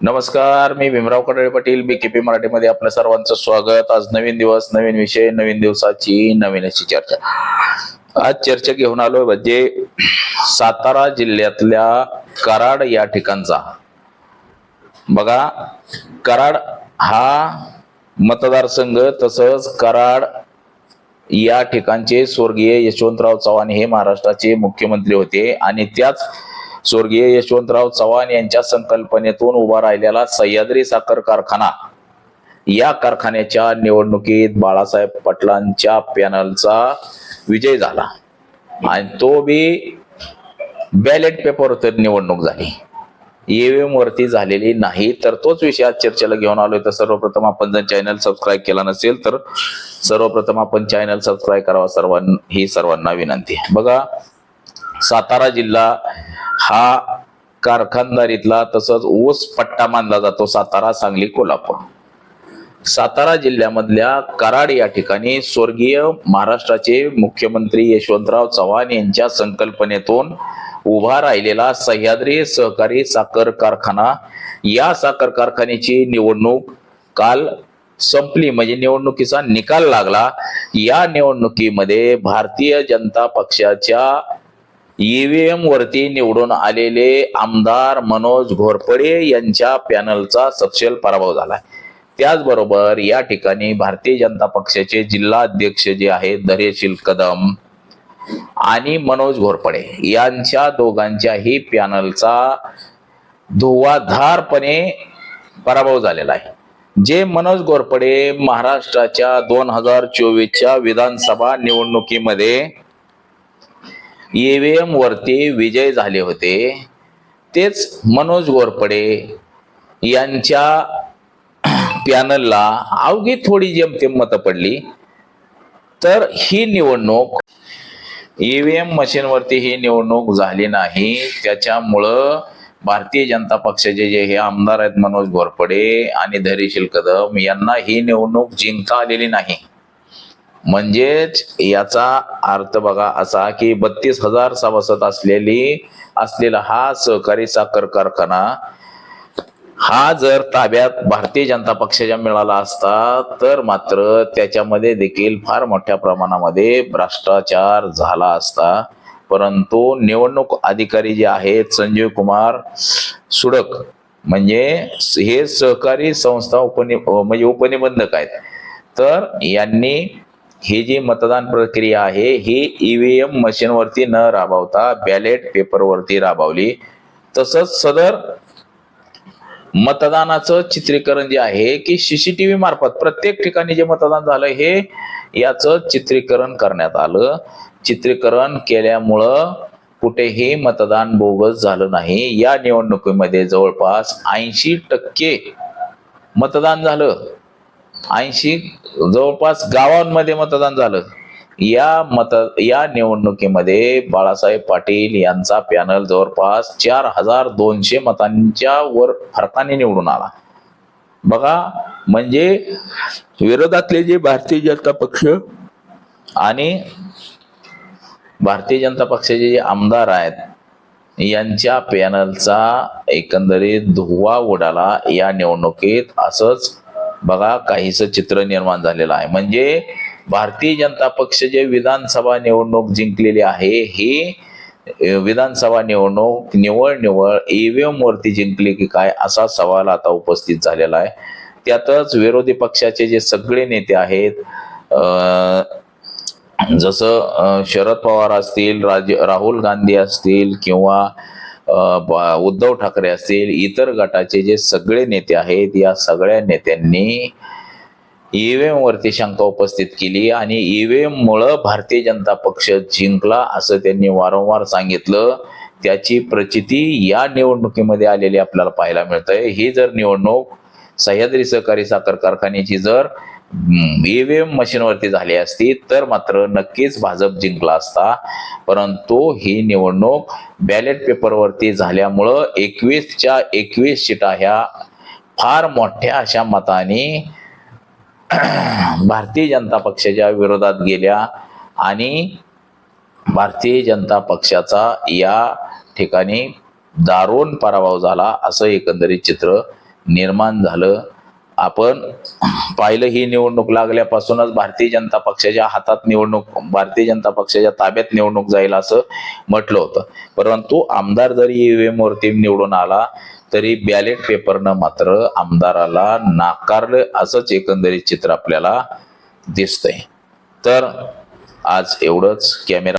नमस्कार मी भीमराव कडळे पाटील बीकेपी मराठीमध्ये आपल्या सर्वांचं स्वागत. आज नवीन दिवस नवीन विषय नवीन दिवसाची नवीन अशी चर्चा. आज चर्चा घेऊन आलोय म्हणजे सातारा जिल्ह्यातल्या कराड या ठिकाणचा. बघा कराड हा मतदारसंघ तसंच कराड या ठिकाणचे स्वर्गीय यशवंतराव चव्हाण हे महाराष्ट्राचे मुख्यमंत्री होते आणि त्याच स्वर्गीय यशवंतराव चव्हाण यांच्या संकल्पनेतून उभा राहिलेला सह्याद्री साखर कारखाना. या कारखान्याच्या निवडणुकीत बाळासाहेब पाटलांच्या पॅनलचा विजय झाला. आणि तो बी बॅलेट पेपर तर निवडणूक झाली. ईव्हीएम वरती झालेली नाही तर तोच विषय आज चर्चेला घेऊन आलोय. तर सर्वप्रथम आपण जर चॅनल सबस्क्राईब केला नसेल तर सर्वप्रथम आपण चॅनल सबस्क्राईब करावा सर्वांना ही सर्वांना विनंती बघा सातारा जिल्हा हा कारखानदारीतला तसंच ऊस पट्टा मानला जातो सातारा सांगली कोल्हापूर. सातारा जिल्ह्यामधल्या कराड या ठिकाणी स्वर्गीय महाराष्ट्राचे मुख्यमंत्री यशवंतराव चव्हाण यांच्या संकल्पनेतून उभा राहिलेला सह्याद्री सहकारी साखर कारखाना. या साखर कारखान्याची निवडणूक काल संपली म्हणजे निवडणुकीचा निकाल लागला. या निवडणुकीमध्ये भारतीय जनता पक्षाच्या ईव्हीएम वरती निवडून आलेले आमदार मनोज घोरपडे यांच्या पॅनलचा सपशेल पराभव झाला. त्याचबरोबर या ठिकाणी भारतीय जनता पक्षाचे जिल्हा अध्यक्ष जे आहेत धैर्यशील कदम आणि मनोज घोरपडे यांच्या दोघांच्याही पॅनलचा धुवाधारपणे पराभव झालेला आहे. जे मनोज घोरपडे महाराष्ट्राच्या दोन हजार चोवीसच्या विधानसभा निवडणुकीमध्ये ईव्हीएम वरती विजय झाले होते. तेच मनोज गोरपडे यांच्या पॅनलला अवघी थोडी जेमतेम मतं पडली. तर ही निवडणूक ईव्हीएम मशीनवरती ही निवडणूक झाली नाही. त्याच्यामुळं भारतीय जनता पक्षाचे जे हे आमदार आहेत मनोज घोरपडे आणि धैर्यशील कदम यांना ही निवडणूक जिंकता आलेली नाही. म्हणजेच याचा अर्थ बघा असा की बत्तीस हजार सभासद असलेली असलेला हा सहकारी साखर कारखाना हा जर ताब्यात भारतीय जनता पक्षाच्या मिळाला असता तर मात्र त्याच्यामध्ये देखील फार मोठ्या प्रमाणामध्ये भ्रष्टाचार झाला असता. परंतु निवडणूक अधिकारी जे आहेत संजीव कुमार सुडक म्हणजे हे सहकारी संस्था उपनि म्हणजे उपनिबंधक आहेत. तर यांनी ही जी मतदान प्रक्रिया आहे ही ईव्हीएम मशीनवरती न राबवता बॅलेट पेपरवरती राबवली. तसंच सदर मतदानाचं चित्रीकरण जे आहे की सीसीटीव्ही मार्फत प्रत्येक ठिकाणी जे मतदान झालं हे याचं चित्रीकरण करण्यात आलं. चित्रीकरण केल्यामुळं कुठेही मतदान बोगस झालं नाही. या निवडणुकीमध्ये जवळपास ऐंशी टक्के मतदान झालं. ऐंशी जवळपास गावांमध्ये मतदान झालं. या मत या निवडणुकीमध्ये बाळासाहेब पाटील यांचा पॅनल जवळपास चार हजार दोनशे मतांच्या वर फरकाने निवडून आला. बघा म्हणजे विरोधातले जे भारतीय जनता पक्ष आणि भारतीय जनता पक्षाचे जे आमदार आहेत यांच्या पॅनलचा एकंदरीत धुवा उडाला या निवडणुकीत असंच बघा काहीसं चित्र निर्माण झालेलं आहे. म्हणजे भारतीय जनता पक्ष जे विधानसभा निवडणूक जिंकलेली आहे हे विधानसभा निवडणूक निवळ निवळ ईव्हीएम वरती जिंकली की काय असा सवाल आता उपस्थित झालेला आहे. त्यातच विरोधी पक्षाचे जे सगळे नेते आहेत जसं शरद पवार असतील राज राहुल गांधी असतील किंवा उद्धव ठाकरे असतील इतर गटाचे जे सगळे नेते आहेत या सगळ्या नेत्यांनी ईव्हीएम वरती शंका उपस्थित केली आणि ईव्हीएम मुळे भारतीय जनता पक्ष जिंकला असं त्यांनी वारंवार सांगितलं. त्याची प्रचिती या निवडणुकीमध्ये आलेली आपल्याला पाहायला मिळतंय. ही जर निवडणूक सह्याद्री सहकारी साखर कारखान्याची जर ईव्हीएम मशीनवरती झाली असती तर मात्र नक्कीच भाजप जिंकला असता. परंतु ही निवडणूक बॅलेट पेपरवरती झाल्यामुळं एकवीसच्या एकवीस सीटा ह्या फार मोठ्या अशा मताने भारतीय जनता पक्षाच्या विरोधात गेल्या आणि भारतीय जनता पक्षाचा या ठिकाणी दारुण पराभव झाला असं एकंदरीत चित्र निर्माण झालं. आपण पाहिलं ही निवडणूक लागल्यापासूनच भारतीय जनता पक्षाच्या हातात निवडणूक भारतीय जनता पक्षाच्या ताब्यात निवडणूक जाईल असं म्हटलं होतं. परंतु आमदार जरी ईव्हीएम वरती निवडून आला तरी बॅलेट पेपरनं मात्र आमदाराला नाकारलं असंच एकंदरीत चित्र आपल्याला दिसतंय. तर आज एवढंच. कॅमेरा